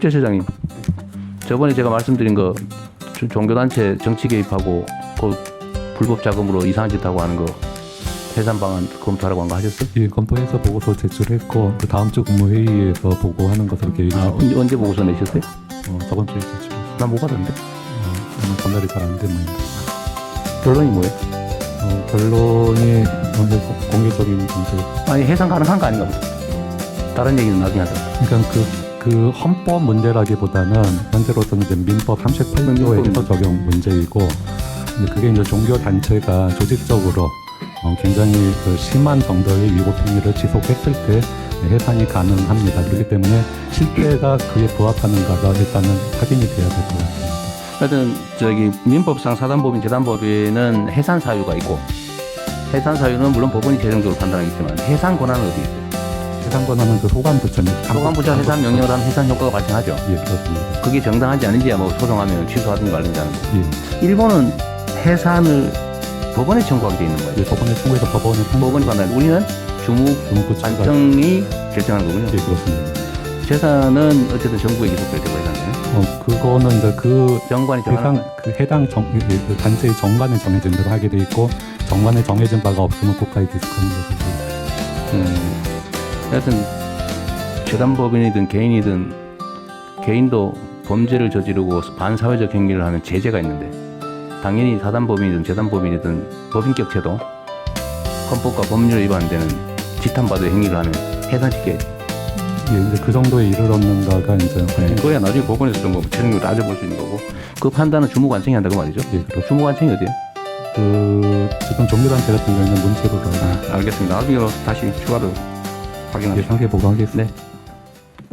실제처장님 저번에 제가 말씀드린 거 조- 종교단체 정치 개입하고 그 불법 자금으로 이상한 짓 하고 하는 거 해산 방안 검토하라고 한 거 하셨어요? 예, 검토해서 보고서 제출했고 그 다음 주 국무회의에서 보고하는 것으로 계획이 아, 언제, 언제 보고서 내셨어요? 어, 저번 주에 제출했어요. 난못 받았는데 어, 전달이 잘 안 되는 결론이 뭐예요? 어, 결론이 공개적인 문제. 아니 해산 가능한 거 아닌가 보다 다른 얘기는 나중에 하자 그러니까 그, 그 헌법 문제라기보다는 현재로서는 이제 민법 38조의 해서 적용 문제이고 그게 이제 종교 단체가 조직적으로 어, 굉장히 그 심한 정도의 위법 행위를 지속했을 때 해산이 가능합니다. 그렇기 때문에 실태가 그에 부합하는가가 일단은 확인이 돼야 될 것 같습니다. 하여튼 저기 민법상 사단법인 재단법인은 해산 사유가 있고 해산 사유는 물론 법원이 최종적으로 판단하겠지만 해산 권한은 어디 있어요? 해상 권한은 그 소관 부처님. 소관 부처 해산 명령을 하면 해산 효과가 발생하죠. 예, 그렇습니다. 그게 정당하지 않은지야 뭐 소송하면 취소하든지 말든지 하는 거. 예, 일본은 해산을 법원에 청구하게 돼 있는 거예요. 예, 법원에 청구해서 법원에 법원이 판단. 우리는 주무 중부처가 관청이 결정하는 거군요. 예, 그렇습니다. 재산은 어쨌든 정부에 기속될 때가 해산되네. 어, 그거는 이제 그 정관이 해당 그 해당 정, 그, 그 단체의 정관에 정해진 대로 하게 돼 있고 정관에 정해진 바가 없으면 국가에 기속하는 것이고 음, 하여튼 재단법인이든 개인이든 개인도 범죄를 저지르고 반사회적 행위를 하면 제재가 있는데 당연히 사단법인이든 재단법인이든 법인격체도 헌법과 법률에 위반되는 지탄받을 행위를 하면 해산시켜야지. 예, 이제 그 정도에 이르렀는가가 이제 네. 그거야 나중에 법원에서 좀뭐 최종적으로 따져볼 수 있는 거고 그 판단은 주무관청이 한다고 말이죠. 예, 그렇 주무관청이 어디에요? 그 지금 종교단체 같은 경우에는 문체부가 아, 알겠습니다. 나중에 다시 추가로 확인하겠습니다. 예, 상세 보고하겠습니다. 네.